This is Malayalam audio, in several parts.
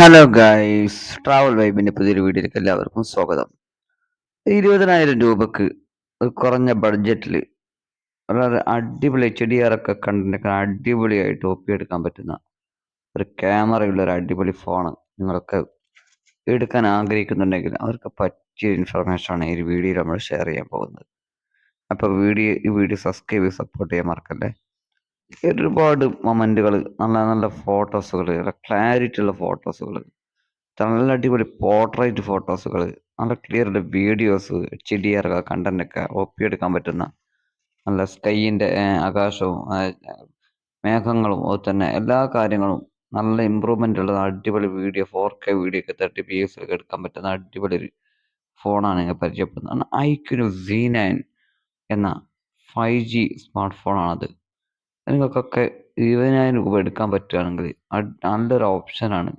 ഹലോ ഗൈസ് ട്രാവൽ വൈബിന്റെ പുതിയൊരു വീഡിയോയിലേക്ക് എല്ലാവർക്കും സ്വാഗതം. ഇരുപതിനായിരം രൂപക്ക് കുറഞ്ഞ ബഡ്ജറ്റിൽ വളരെ അടിപൊളി എച്ച് ഡി ഒക്കെ എടുക്കാൻ അടിപൊളിയായിട്ട് ഒപ്പിയെടുക്കാൻ പറ്റുന്ന ഒരു ക്യാമറയുള്ള ഒരു അടിപൊളി ഫോൺ നിങ്ങളൊക്കെ എടുക്കാൻ ആഗ്രഹിക്കുന്നുണ്ടെങ്കിൽ അവർക്ക് പറ്റിയ ഇൻഫർമേഷനാണ് ഈ വീഡിയോയിൽ നമ്മൾ ഷെയർ ചെയ്യാൻ പോകുന്നത്. അപ്പോൾ വീഡിയോ ഈ വീഡിയോ സബ്സ്ക്രൈബ് ചെയ്ത് സപ്പോർട്ട് ചെയ്യാൻ മറക്കല്ലേ? ഒരുപാട് മൊമെന്റുകൾ നല്ല നല്ല ഫോട്ടോസുകൾ നല്ല ക്ലാരിറ്റി ഉള്ള ഫോട്ടോസുകൾ നല്ല അടിപൊളി പോർട്രേറ്റ് ഫോട്ടോസുകൾ നല്ല clear videos H D R content ഒക്കെ ഒപ്പിയെടുക്കാൻ പറ്റുന്ന നല്ല സ്കൈയിന്റെ ആകാശവും മേഘങ്ങളും അതുപോലെ തന്നെ എല്ലാ കാര്യങ്ങളും നല്ല ഇമ്പ്രൂവ്മെന്റ് ഉള്ള അടിപൊളി വീഡിയോ ഫോർ കെ വീഡിയോ ഒക്കെ തേർട്ടി പി എസ് ഒക്കെ എടുക്കാൻ പറ്റുന്ന അടിപൊളി ഒരു ഫോണാണ് ഞാൻ പരിചയപ്പെടുന്നത്. ഐക്യു സി നയൻ എന്ന ഫൈവ് ജി സ്മാർട്ട് ഫോണാണത് നിങ്ങൾക്കൊക്കെ ഇരുപതിനായിരം രൂപ എടുക്കാൻ പറ്റുകയാണെങ്കിൽ നല്ലൊരു ഓപ്ഷനാണ്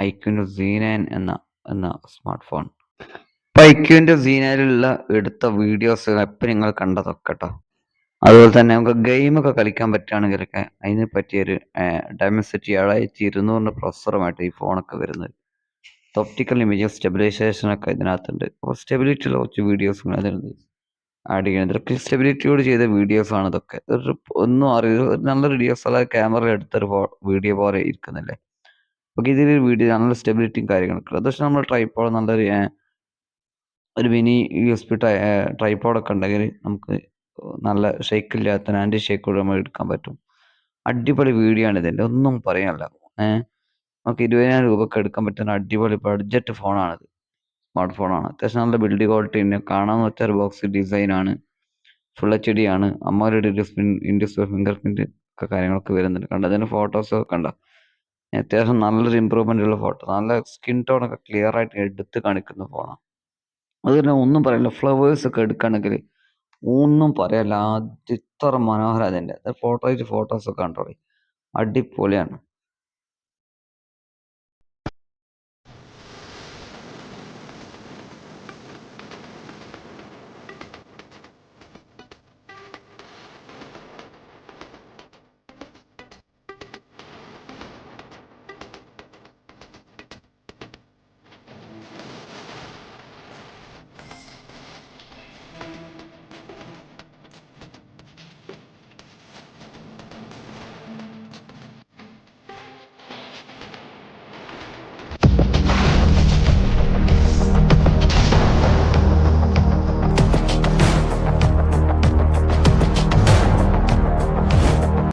ഐക്യുവിന്റെ സി നയൻ എന്ന എന്ന സ്മാർട്ട് ഫോൺ ഇപ്പം ഐക്യുവിന്റെ സി നയനിലുള്ള എടുത്ത വീഡിയോസ് എപ്പോൾ നിങ്ങൾ കണ്ടതൊക്കെ കേട്ടോ അതുപോലെ തന്നെ നമുക്ക് ഗെയിമൊക്കെ കളിക്കാൻ പറ്റുകയാണെങ്കിലൊക്കെ അതിന് പറ്റിയൊരു ഡയമസിറ്റി ഏഴായിരത്തി ഇരുന്നൂറിന്റെ പ്രൊസറുമായിട്ട് ഈ ഫോണൊക്കെ വരുന്നത്. ഒപ്റ്റിക്കൽ ഇമേജ് സ്റ്റെബിലൈസേഷനൊക്കെ ഇതിനകത്തുണ്ട്. അപ്പോൾ സ്റ്റെബിലിറ്റി ഉള്ള കുറച്ച് വീഡിയോസ് അതിനുണ്ട് ആഡ് ചെയ്യണം ഇതൊക്കെ സ്റ്റെബിലിറ്റിയോട് ചെയ്ത വീഡിയോസ് ആണ് ഇതൊക്കെ. ഒരു ഒന്നും അറിയില്ല. ഒരു നല്ലൊരു D S L R camera എടുത്തൊരു വീഡിയോ പോലെ ഇരിക്കുന്നില്ലേ? ഓക്കെ ഇതിലൊരു വീഡിയോ നല്ല സ്റ്റെബിലിറ്റിയും കാര്യങ്ങളൊക്കെ അത് പക്ഷേ നമ്മൾ ട്രൈപ്പോഡ് നല്ലൊരു ഒരു മിനി യു എസ് പി ട്രൈപ്പോഡൊക്കെ ഉണ്ടെങ്കിൽ നമുക്ക് നല്ല ഷേക്ക് ഇല്ലാത്ത ആന്റി ഷേക്കോട് നമ്മൾ എടുക്കാൻ പറ്റും. അടിപൊളി വീഡിയോ ആണ് ഇതിന്റെ. ഒന്നും പറയാനല്ല. ഏഹ് നമുക്ക് ഇരുപതിനായിരം രൂപക്ക് എടുക്കാൻ പറ്റുന്ന അടിപൊളി ബഡ്ജറ്റ് ഫോണാണിത് സ്മാർട്ട് ഫോണാണ്. അത്യാവശ്യം നല്ല ബിൽഡ് ക്വാളിറ്റി ഉണ്ട്. കാണാൻ വെച്ചാൽ ഒരു ബോക്സ് ഡിസൈനാണ് ഫുൾ എച്ച് ഡി ആണ്. അമ്മയുടെ ഇൻഡസ്ട്രി ഫിംഗർ പ്രിന്റ് ഒക്കെ കാര്യങ്ങളൊക്കെ വരുന്നുണ്ട്. കണ്ട? അതിന്റെ ഫോട്ടോസ് ഒക്കെ കണ്ട? അത്യാവശ്യം നല്ലൊരു ഇമ്പ്രൂവ്മെന്റ് ഉള്ള ഫോട്ടോ നല്ല സ്കിൻ ടോൺ ഒക്കെ ക്ലിയർ ആയിട്ട് എടുത്ത് കാണിക്കുന്ന ഫോണാണ് അത് തന്നെ ഒന്നും പറയില്ല. ഫ്ലവേഴ്സ് ഒക്കെ എടുക്കുകയാണെങ്കിൽ ഒന്നും പറയല്ല. അത് ഇത്ര മനോഹരം അതിന്റെ ഫോട്ടോ ഫോട്ടോസ് ഒക്കെ കണ്ടോളി. അടിപൊളിയാണ്.